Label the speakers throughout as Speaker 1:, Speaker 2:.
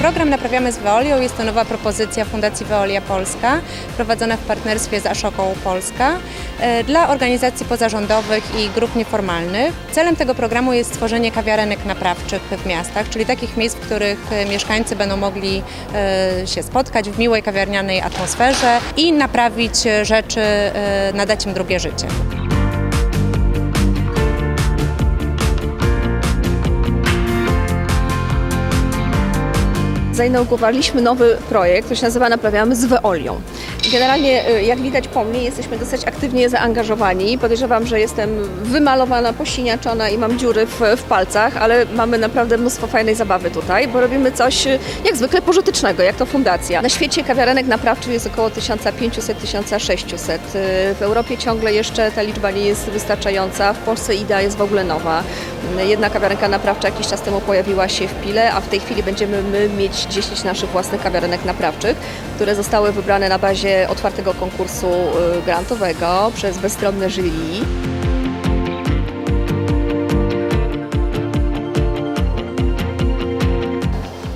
Speaker 1: naprawiamy z Veolią. Jest to nowa propozycja Fundacji Veolia Polska, prowadzona w partnerstwie z Ashoką Polska e, dla organizacji pozarządowych i grup nieformalnych. Celem tego programu jest stworzenie kawiarenek naprawczych w miastach, czyli takich miejsc, w których e, mieszkańcy będą mogli e, się spotkać w miłej kawiarnianej atmosferze i naprawić rzeczy, nadać im drugie życie.
Speaker 2: Zainaugurowaliśmy nowy projekt, który się nazywa Naprawiamy z Weolią. Generalnie, y, jak widać po mnie, jesteśmy dosyć aktywnie zaangażowani. Podejrzewam, że jestem wymalowana, posiniaczona i mam dziury w, w palcach, ale mamy naprawdę mnóstwo fajnej zabawy tutaj, bo robimy coś y, jak zwykle pożytecznego, jak to fundacja. Na świecie kawiarenek naprawczych jest około 1500-1600. Y, W Europie ciągle jeszcze ta liczba nie jest wystarczająca. W Polsce idea jest w ogóle nowa. Jedna kawiarenka naprawcza jakiś czas temu pojawiła się w Pile, a w tej chwili będziemy my mieć 10 naszych własnych kawiarenek naprawczych, które zostały wybrane na bazie otwartego konkursu y, grantowego przez bezstronne jury.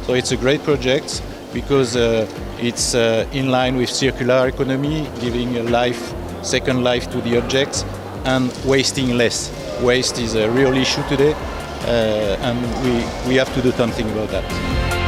Speaker 3: So it's a great project because uh, it's uh, in line with circular economy, giving a life, second life to the objects, and wasting less. Waste is a real issue today, uh, and we, we have to do something about that.